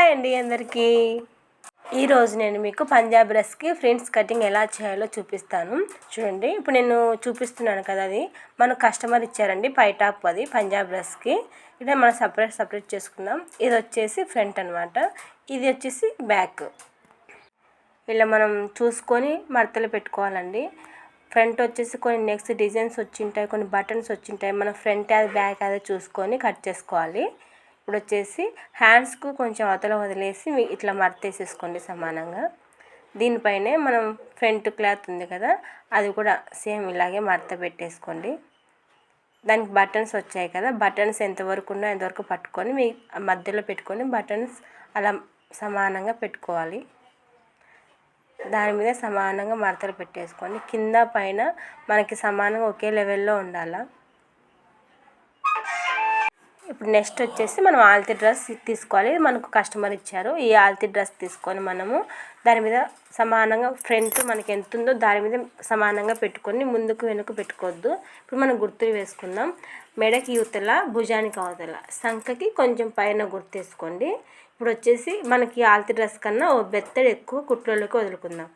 Hi అండి అందరికీ. ఈరోజు నేను మీకు పంజాబ్ డ్రెస్కి ఫ్రెండ్స్ కటింగ్ ఎలా చేయాలో చూపిస్తాను. చూడండి ఇప్పుడు నేను చూపిస్తున్నాను కదా అది. మన కస్టమర్ ఇచ్చారండి పై టాప్ అది పంజాబ్ డ్రెస్కి ఇక్కడ మనం సపరేట్ సపరేట్ చేసుకున్నాం ఇది వచ్చేసి ఫ్రంట్ అనమాట ఇది వచ్చేసి బ్యాక్. ఇలా మనం చూసుకొని మడతలు పెట్టుకోవాలండి. ఫ్రంట్ వచ్చేసి కొన్ని నెక్స్ట్ డిజైన్స్ వచ్చింటాయి కొన్ని బటన్స్ వచ్చింటాయి మన ఫ్రంట్ అది బ్యాక్ అది చూసుకొని కట్ చేసుకోవాలి. ఇప్పుడు వచ్చేసి హ్యాండ్స్కు కొంచెం అవతల వదిలేసి మీ ఇట్లా మడతేసేసుకోండి సమానంగా. దీనిపైనే మనం ఫ్రంట్ క్లాత్ ఉంది కదా అది కూడా సేమ్ ఇలాగే మడత పెట్టేసుకోండి. దానికి బటన్స్ వచ్చాయి కదా బటన్స్ ఎంతవరకు ఉన్నా ఎంతవరకు పట్టుకొని మీ మధ్యలో పెట్టుకొని బటన్స్ అలా సమానంగా పెట్టుకోవాలి. దాని మీద సమానంగా మడతలు పెట్టేసుకోండి. కింద పైన మనకి సమానంగా ఒకే లెవెల్లో ఉండాలా? ఇప్పుడు నెక్స్ట్ వచ్చేసి మనం ఆల్తీ డ్రెస్ తీసుకోవాలి. మనకు కస్టమర్ ఇచ్చారు. ఈ ఆల్తీ డ్రెస్ తీసుకొని మనము దాని మీద సమానంగా ఫ్రంట్ మనకి ఎంత ఉందో దాని మీద సమానంగా పెట్టుకొని ముందుకు వెనుక పెట్టుకోవద్దు. ఇప్పుడు మనం గుర్తులు వేసుకుందాం. మెడకి యువతల భుజానికి అవతల. సంఖకి కొంచెం పైన గుర్తేసుకోండి ఇప్పుడు వచ్చేసి మనకి ఆల్తీ డ్రెస్ కన్నా ఓ బెత్తడి ఎక్కువ కుట్లలోకి వదులుకుందాం.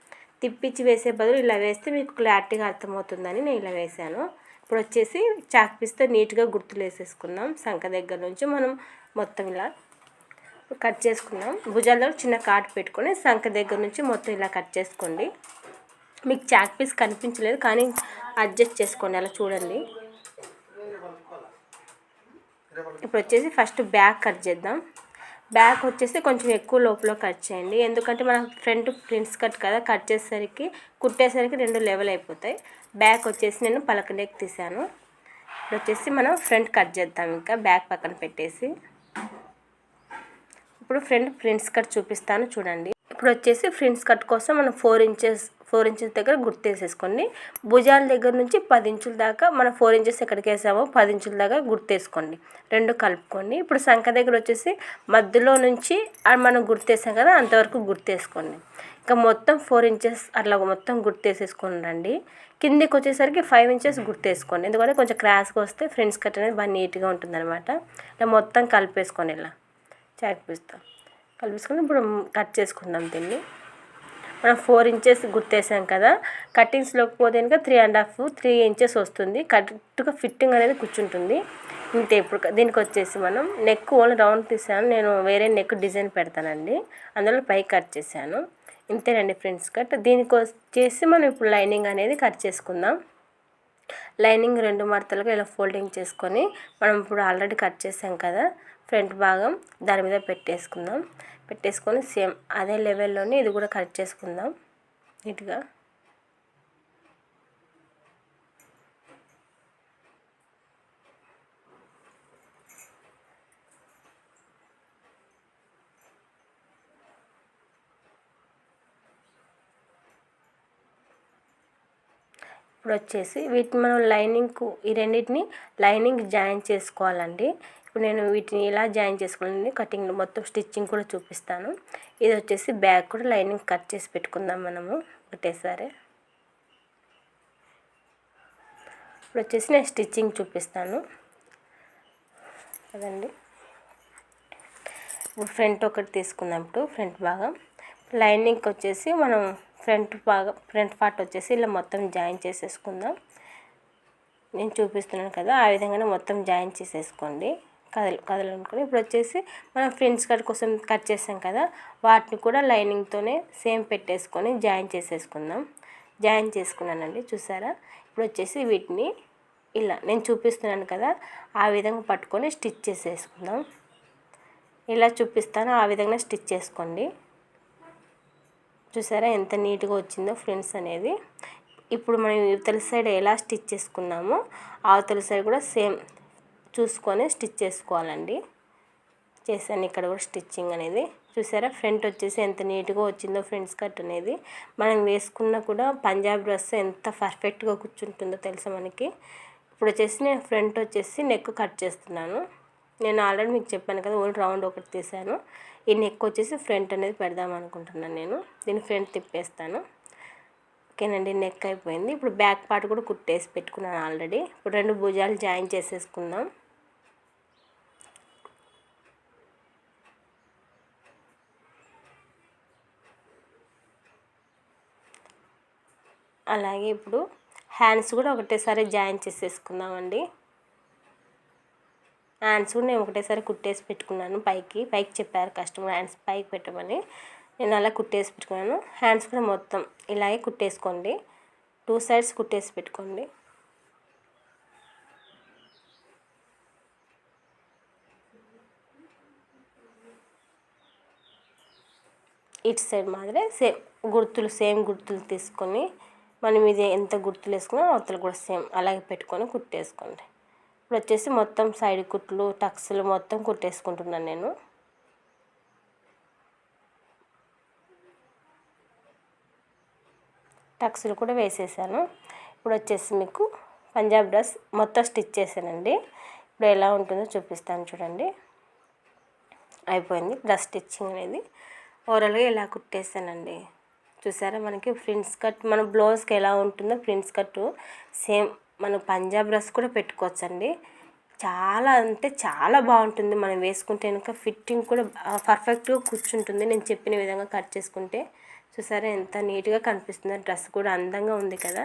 తిప్పించి వేసే బదులు ఇలా వేస్తే మీకు క్లారిటీగా అర్థమవుతుందని నేను ఇలా వేసాను ఇప్పుడు వచ్చేసి చాక్ పీస్తో నీట్గా గుర్తులు వేసేసుకుందాం సంఖ దగ్గర నుంచి మనం మొత్తం ఇలా కట్ చేసుకున్నాం భుజాల్లో చిన్న కాటు పెట్టుకొని సంఖ దగ్గర నుంచి మొత్తం ఇలా కట్ చేసుకోండి. మీకు చాక్ పీస్ కనిపించలేదు కానీ అడ్జస్ట్ చేసుకోండి అలా చూడండి. ఇప్పుడు వచ్చేసి ఫస్ట్ బ్యాక్ కట్ చేద్దాం. బ్యాక్ వచ్చేసి కొంచెం ఎక్కువ లోపల కట్ చేయండి. ఎందుకంటే మనం ఫ్రంట్ ప్రింట్స్ కట్ కదా కట్ చేసేసరికి కుట్టేసరికి రెండు లెవెల్ అయిపోతాయి. బ్యాక్ వచ్చేసి నేను పలక నెక్ తీసాను. ఇప్పుడు వచ్చేసి మనం ఫ్రంట్ కట్ చేద్దాం ఇంకా బ్యాక్ పక్కన పెట్టేసి. ఇప్పుడు ఫ్రంట్ ప్రింట్స్ కట్ చూపిస్తాను చూడండి. ఇప్పుడు వచ్చేసి ఫ్రింట్స్ కట్ కోసం మనం ఫోర్ ఇంచెస్ ఫోర్ ఇంచెస్ దగ్గర గుర్తేసేసుకోండి భుజాల దగ్గర నుంచి పది ఇంచుల దాకా మనం ఫోర్ ఇంచెస్ ఎక్కడికి వేసామో పది ఇంచుల దాకా గుర్తేసుకోండి. రెండు కలుపుకోండి. ఇప్పుడు సంఖ దగ్గర వచ్చేసి మధ్యలో నుంచి మనం గుర్తేసాం కదా అంతవరకు గుర్తేసుకోండి. ఇంకా మొత్తం ఫోర్ ఇంచెస్ అట్లా మొత్తం గుర్తేసేసుకొని రండి. కిందికి వచ్చేసరికి ఫైవ్ ఇంచెస్ గుర్తేసుకోండి. ఎందుకంటే కొంచెం క్రాస్గా వస్తే ఫ్రెండ్స్ కట్ అనేది బాగా నీట్గా ఉంటుంది అనమాట ఇలా మొత్తం కలిపేసుకోండి ఇలా. చాక్ పీస్తో. కలిపేసుకొని ఇప్పుడు కట్ చేసుకుందాం దీన్ని. మనం ఫోర్ ఇంచెస్ గుర్తేసాం కదా. కట్టింగ్స్లోకి పోతే కనుక three and half three inches వస్తుంది. కరెక్ట్గా ఫిట్టింగ్ అనేది కూర్చుంటుంది. ఇంతే ఇప్పుడు దీనికి వచ్చేసి మనం నెక్ ఓన్లీ రౌండ్ తీసాను. నేను వేరే నెక్ డిజైన్ పెడతానండి. అందులో పై కట్ చేశాను. ఇంతేనండి ఫ్రెండ్స్ కట్. దీనికి వచ్చేసి మనం ఇప్పుడు లైనింగ్ అనేది కట్ చేసుకుందాం. లైనింగ్ రెండు మడతలుగా ఇలా ఫోల్డింగ్ చేసుకొని మనం ఇప్పుడు ఆల్రెడీ కట్ చేసాం కదా. ఫ్రంట్ భాగం దాని మీద పెట్టేసుకుందాం. పెట్టేసుకొని సేమ్ అదే లెవెల్లోనే ఇది కూడా కట్ చేసుకుందాం నీట్గా. ఇప్పుడు వచ్చేసి వీటిని మనం లైనింగ్కు ఈ రెండింటిని లైనింగ్ జాయిన్ చేసుకోవాలండి. ఇప్పుడు నేను వీటిని ఎలా జాయిన్ చేసుకోవాలండి కటింగ్ మొత్తం స్టిచ్చింగ్ కూడా చూపిస్తాను. ఇది వచ్చేసి బ్యాక్ కూడా లైనింగ్ కట్ చేసి పెట్టుకుందాం మనము ఒకటేసారి. ఇప్పుడు వచ్చేసి నేను స్టిచ్చింగ్ చూపిస్తాను. అదండి. ఇప్పుడు ఫ్రంట్ ఒకటి తీసుకుందాం ఇప్పుడు ఫ్రంట్ భాగం. లైనింగ్కి వచ్చేసి మనం ఫ్రంట్ భాగం ఫ్రంట్ పార్ట్ వచ్చేసి ఇలా మొత్తం జాయిన్ చేసేసుకుందాం. నేను చూపిస్తున్నాను కదా ఆ విధంగానే మొత్తం జాయిన్ చేసేసుకోండి. కదలు కదలనుకొని ఇప్పుడు వచ్చేసి మనం ఫ్రెండ్స్ కట్ కోసం కట్ చేసాం కదా వాటిని కూడా లైనింగ్తోనే సేమ్ పెట్టేసుకొని జాయిన్ చేసేసుకుందాం. జాయిన్ చేసుకున్నానండి చూసారా? ఇప్పుడు వచ్చేసి వీటిని ఇలా నేను చూపిస్తున్నాను కదా ఆ విధంగా పట్టుకొని స్టిచ్ చేసేసుకుందాం. ఇలా చూపిస్తాను ఆ విధంగా స్టిచ్ చేసుకోండి. చూసారా ఎంత నీట్గా వచ్చిందో ఫ్రెండ్స్ అనేది. ఇప్పుడు మనం ఇవతల సైడ్ ఎలా స్టిచ్ చేసుకున్నామో అవతల సైడ్ కూడా సేమ్ చూసుకొని స్టిచ్ చేసుకోవాలండి. చేశాను ఇక్కడ కూడా స్టిచ్చింగ్ అనేది. చూసారా ఫ్రంట్ వచ్చేసి ఎంత నీట్గా వచ్చిందో ఫ్రెండ్స్ కట్ అనేది. మనం వేసుకున్న కూడా పంజాబ్ డ్రెస్ ఎంత పర్ఫెక్ట్గా కూర్చుంటుందో తెలుసా మనకి. ఇప్పుడు వచ్చేసి నేను ఫ్రంట్ వచ్చేసి నెక్ కట్ చేస్తున్నాను. నేను ఆల్రెడీ మీకు చెప్పాను కదా ఓన్లీ రౌండ్ ఒకటి తీసాను ఈ నెక్ వచ్చేసి ఫ్రంట్ అనేది పెడదాం అనుకుంటున్నాను నేను. దీన్ని ఫ్రంట్ తిప్పేస్తాను. ఓకేనండి నెక్ అయిపోయింది. ఇప్పుడు బ్యాక్ పార్ట్ కూడా కుట్టేసి పెట్టుకున్నాను ఆల్రెడీ. ఇప్పుడు రెండు భుజాలు జాయిన్ చేసేసుకుందాం. అలాగే ఇప్పుడు హ్యాండ్స్ కూడా ఒకటేసారి జాయిన్ చేసేసుకుందామండి. హ్యాండ్స్ కూడా నేను ఒకటేసారి కుట్టేసి పెట్టుకున్నాను పైకి. పైకి చెప్పారు కస్టమర్ హ్యాండ్స్ పైకి పెట్టమని. నేను అలా కుట్టేసి పెట్టుకున్నాను. హ్యాండ్స్ కూడా మొత్తం ఇలాగే కుట్టేసుకోండి. టూ సైడ్స్ కుట్టేసి పెట్టుకోండి. ఇటు సైడ్ మాదిరే సేమ్ గుర్తులు సేమ్ గుర్తులు తీసుకొని మనం ఇది ఎంత గుర్తులు వేసుకున్నా అవతలు కూడా సేమ్ అలాగే పెట్టుకొని కుట్టేసుకోండి. ఇప్పుడు వచ్చేసి మొత్తం సైడ్ కుట్లు టక్స్లు మొత్తం కుట్టేసుకుంటున్నాను నేను. టక్స్లు కూడా వేసేసాను. ఇప్పుడు వచ్చేసి మీకు పంజాబ్ డ్రెస్ మొత్తం స్టిచ్ చేశానండి. ఇప్పుడు ఎలా ఉంటుందో చూపిస్తాను చూడండి. అయిపోయింది డ్రెస్ స్టిచ్చింగ్ అనేది. ఓవరాల్గా ఇలా కుట్టేసానండి. చూసారా మనకి ఫ్రిన్స్ కట్ మన బ్లౌజ్కి ఎలా ఉంటుందో ఫ్రిన్స్ కట్ సేమ్ మన పంజాబ్ డ్రెస్ కూడా పెట్టుకోవచ్చండి. చాలా అంటే చాలా బాగుంటుంది మనం వేసుకుంటే కనుక. ఫిట్టింగ్ కూడా పర్ఫెక్ట్గా కూర్చుంటుంది. నేను చెప్పిన విధంగా కట్ చేసుకుంటే. చూసారా ఎంత నీట్గా కనిపిస్తుందో. డ్రెస్ కూడా అందంగా ఉంది కదా.